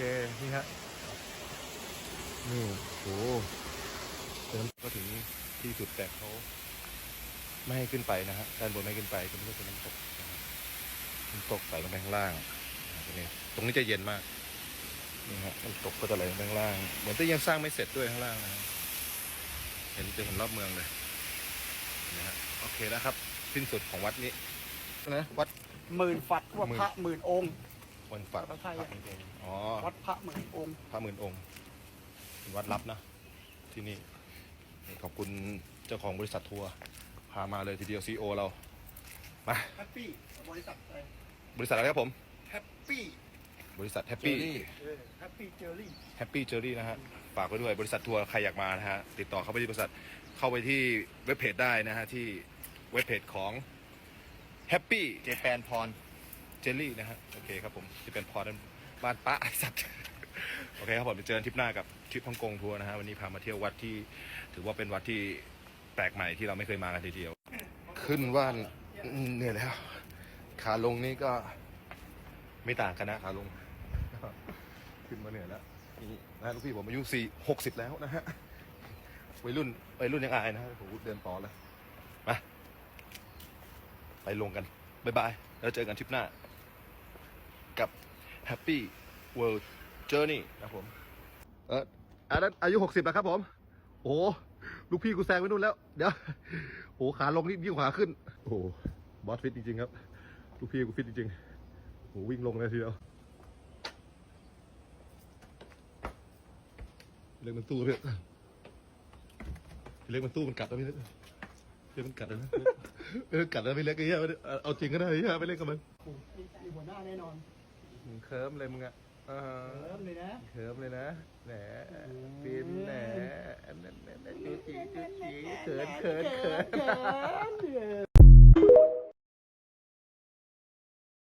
เคนี่ฮะนี่โอ้เติมก็ถึงที่สุดแต่เขาไม่ให้ขึ้นไปนะฮะด้านบนไม่ขึ้นไปตรงนี้ก็เป็นน้ำตกน้ำตกไหลลงไปข้างล่างตรงนี้ตรงนี้จะเย็นมากนี่ฮะน้ำตกก็จะไหลลงไปข้างล่าง เหมือนจะยังสร้างไม่เสร็จด้วยข้างล่างนะเห็นจะเห็นรอบเมืองเลยนะฮะโอเคแล้วครับ สิ้นสุดของวัดนี้นะวัดหมื่นฝัดว่าพระหมื่นองค์ วันฝักภาษาไทยพอะระหมื่นองค์อ๋อวัดพระหมื่นองค์ พระหมื่นองค์เป็นวัดลับนะ ที่นี่นี่ขอบคุณเจ้าของบริษัททัวร์พามาเลยทีเดียวซีโอเรามาแฮปปี้ บริษัทอะไรบริษัทอะไรครับผม แฮปปี้ บริษัทแฮปปี้แฮปปี้เจอรี่ แฮปปี้เจอรี่นะฮะฝากไว้ด้วยบริษัททัวร์ใครอยากมานะฮะ ติดต่อเข้าไปที่บริษัทเข้าไปที่เว็บเพจได้นะฮะ ที่เว็บเพจของแฮปปี้เจแปนพร เจลลี่นะฮะโอเคครับผมจะเป็นพอร์ตบ้านป้าไอสัตว์โอเคครับผมจะเจอกันทริปหน้ากับทริปฮ่องกงทัวร์นะฮะวันนี้พามาเที่ยววัดที่ ถือว่าเป็นวัดที่แปลกใหม่ที่เราไม่เคยมากันทีเดียว ขึ้นว่านเหนื่อยแล้ว ขาลงนี่ก็ไม่ต่างกันนะขาลง ขึ้นมาเหนื่อยแล้วนี่นะลูกพี่ผมอายุสี่หกสิบแล้วนะฮะวัยรุ่นวัยรุ่นยังอายนะฮะโอ้โหเดินต่อเลยมาไปลงกัน บ๊ายบาย แล้วเจอกันทริปหน้า กับ Happy World Journey นะครับผมเอออันนั้นอายุหกสิบแล้วครับผม โอ้โหลูกพี่กูแซงไปนู่นแล้ว เดี๋ยวโอ้โหขาลงนี่ยิ่งกว่าขาขึ้น โอ้โหบอสฟิตจริงๆครับ ลูกพี่กูฟิตจริงๆโอ้โหวิ่งลงเลยทีเดียวเล็กมันตู้พี่พี่เล็กมันตู้มันกัดแล้วพี่เล็กพี่เล็กมันกัดแล้วนะเออกัดแล้วพี่เล็กไอ้เหี้ยเอาเอาจริงก็ได้ไอ้เหี้ยไปเล่นกับมันมีหัวหน้าแน่นอน เคิร์มเลยมึงอะอ่าเริ่มเลยนะ เคิร์มเลยนะแหนฟินแหนแหนแหนแหนจูจีจูจีเขินเขินเขินเขิน